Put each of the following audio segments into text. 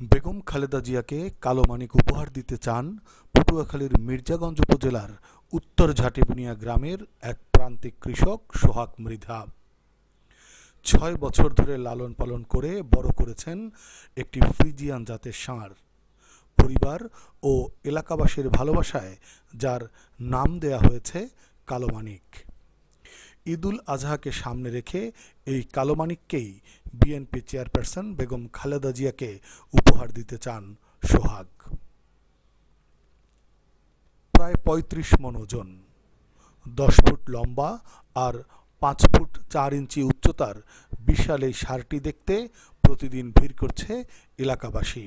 বেগম খালেদা জিয়াকে কালো মানিক উপহার দিতে চান পটুয়াখালীর মির্জাগঞ্জ উপজেলার উত্তর ঝাটিবুনিয়া গ্রামের এক প্রান্তিক কৃষক সোহাগ মৃধা। ছয় বছর ধরে লালন পালন করে বড় করেছেন একটি ফ্রিজিয়ান জাতের ষাঁড়। পরিবার ও এলাকাবাসীর ভালোবাসায় যার নাম দেয়া হয়েছে কালো মানিক। ঈদুল আজহাকে সামনে রেখে এই কালোমানিককেই বিএনপি চেয়ারপারসন বেগম খালেদা জিয়াকে উপহার দিতে চান সোহাগ। প্রায় পঁয়ত্রিশ মন ওজন, দশ ফুট লম্বা আর পাঁচ ফুট চার ইঞ্চি উচ্চতার বিশাল এই সারটি দেখতে প্রতিদিন ভিড় করছে এলাকাবাসী।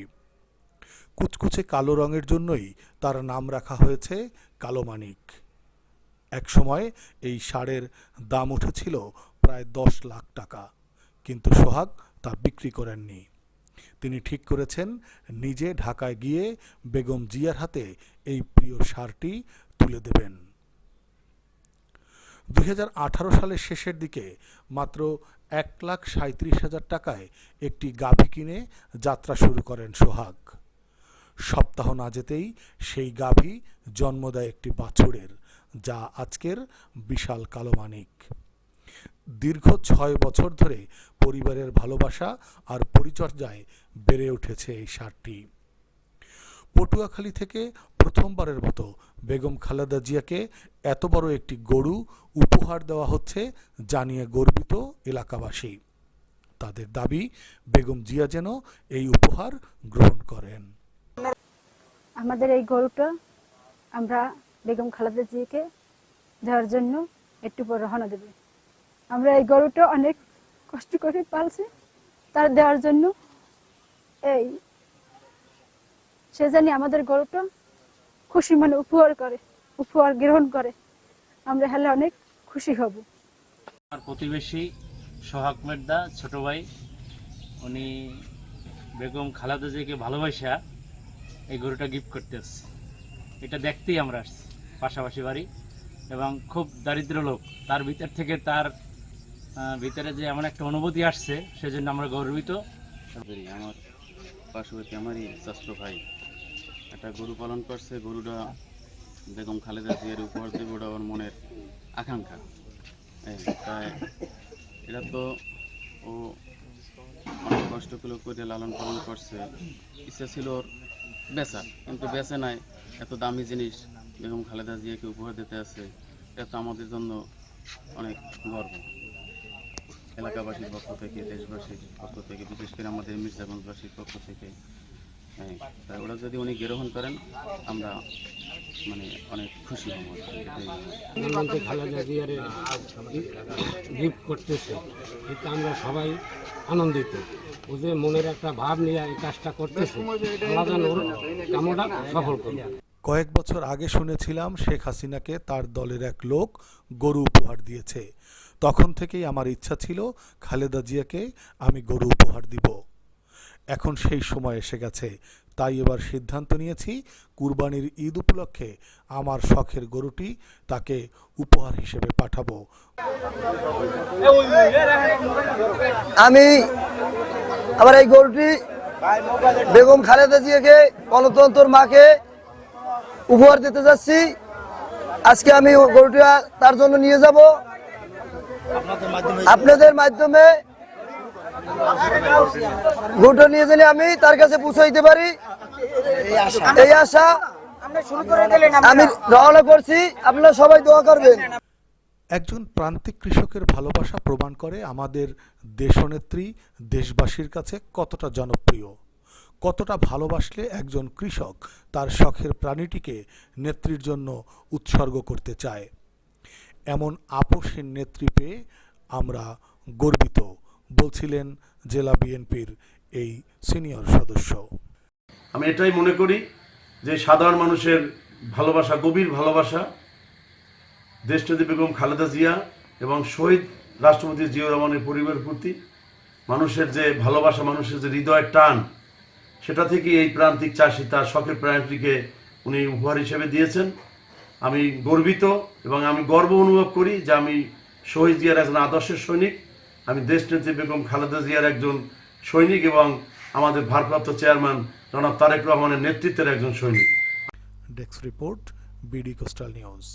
কুচকুচে কালো রঙের জন্যই তার নাম রাখা হয়েছে কালো এক সময় এই সারের দাম উঠেছিল প্রায় দশ লাখ টাকা। কিন্তু সোহাগ তা বিক্রি করেননি। তিনি ঠিক করেছেন নিজে ঢাকায় গিয়ে বেগম জিয়ার হাতে এই প্রিয় সারটি তুলে দেবেন। দু হাজার আঠারো সালের শেষের দিকে মাত্র এক লাখ সাঁত্রিশ হাজার টাকায় একটি গাভী কিনে যাত্রা শুরু করেন সোহাগ। সপ্তাহ না যেতেই সেই গাভী জন্ম দেয় একটি বাছুরের। যা আজকের বিশাল কালোমানিক। দীর্ঘ ছয় বছর ধরে পরিবারের ভালোবাসা আর পরিচর্যায় বেড়ে উঠেছে এই সারটি। পটুয়াখালী থেকে প্রথমবারের মতো বেগম খালেদা জিয়াকে এত বড় একটি গরু উপহার দেওয়া হচ্ছে জানিয়ে গর্বিত এলাকাবাসী। তাদের দাবি, বেগম জিয়া যেন এই উপহার গ্রহণ করেন। আমাদের এই গরুটা আমরা বেগম খালেদা জিকে দেওয়ার জন্য একটু পর রওনা দেবে। আমরা এই গরুটা অনেক কষ্ট করে পালছি, তার দেওয়ার জন্য এই সে জানি আমাদের গরুটা খুশি মানে উপহার করে, উপহার গ্রহণ করে। আমরা হলে অনেক খুশি হব। আমার প্রতিবেশী সোহাগ মেডদা ছোট ভাই, উনি বেগম খালাদা জিকে ভালোবাসা এই গরুটা গিফট করতে আসছে এটা দেখতেই আমরা আসছি। পাশাপাশি বাড়ি এবং খুব দারিদ্র লোক। তার ভিতর থেকে তার ভিতরে যে এমন একটা অনুভূতি আসছে, সেজন্য আমরা গর্বিত। আমার পার্শ্ববর্তী আমারই চাস্ত ভাই। একটা গরু পালন করছে, গরুটা বেগম খালেদা জিয়ার উপহার দেবে ওটা মনের আকাঙ্ক্ষা। তাই এটা তো ও অনেক কষ্ট করে করে লালন পালন করছে। ইচ্ছা ছিল ওর বেচা কিন্তু বেচে নাই, এত দামি জিনিস। বেগম খালেদা জিয়াকে উপহার দিতে আছে, এটা তো আমাদের জন্য অনেক গর্ব। এলাকাবাসীর পক্ষ থেকে, দেশবাসীর পক্ষ থেকে, বিশেষ করে আমাদের মির্জাগঞ্জবাসীর পক্ষ থেকে হ্যাঁ ওরা যদি উনি গ্রহণ করেন, আমরা মানে অনেক খুশি হব। খালেদা জিয়ারে গিফট করতেছে এতে আমরা সবাই আনন্দিত। ও যে মনের একটা ভাব নিয়ে এই কাজটা করতেছে সফল করে। কয়েক বছর আগে শুনেছিলাম শেখ হাসিনাকে তার দলের এক লোক গরু উপহার দিয়েছে। তখন থেকেই আমার ইচ্ছা ছিল, খালেদা জিয়াকে আমি গরু উপহার দিব। এখন সেই সময় এসে গেছে। তাই এবার সিদ্ধান্ত নিয়েছি, কুরবানির ঈদ উপলক্ষে আমার শখের গরুটি তাকে উপহার হিসেবে পাঠাবো। আমি আমার এই গরুটি বেগম খালেদা জিয়াকে গণতন্ত্র মাকে উপহার দিতে যাচ্ছি। আজকে আমি গরুটা তার জন্য নিয়ে যাব। আপনাদের মাধ্যমে গরুটা নিয়ে গেলে আমি তার কাছে পৌঁছাইতে পারি। এই আশা আমি রওনা করছি। আপনারা সবাই দোয়া করবেন। একজন প্রান্তিক কৃষকের ভালোবাসা প্রমাণ করে আমাদের দেশনেত্রী, দেশবাসীর কাছে কতটা জনপ্রিয়। কতটা ভালোবাসলে একজন কৃষক তার শখের প্রাণীটিকে নেত্রীর জন্য উৎসর্গ করতে চায়? এমন আপোষের নেত্রী পেয়ে আমরা গর্বিত, বলছিলেন জেলা বিএনপির এই সিনিয়র সদস্য। আমি এটাই মনে করি যে সাধারণ মানুষের ভালোবাসা, গভীর ভালোবাসা, দেশনেত্রী বেগম খালেদা জিয়া এবং শহীদ রাষ্ট্রপতি জিয়াউর রহমানের পরিবারের প্রতি মানুষের যে ভালোবাসা, মানুষের যে হৃদয়ের টান সেটা থেকে এই প্রান্তিক চাষি তার শখের প্রাণীটিকে উনি উপহার হিসেবে দিয়েছেন। আমি গর্বিত এবং আমি গর্ব অনুভব করি যে আমি শহীদ জিয়ার একজন আদর্শের সৈনিক, আমি দেশনেত্রী বেগম খালেদা জিয়ার একজন সৈনিক এবং আমাদের ভারপ্রাপ্ত চেয়ারম্যান জনাব তারেক রহমানের নেতৃত্বের একজন সৈনিক। Desk report, BD coastal news.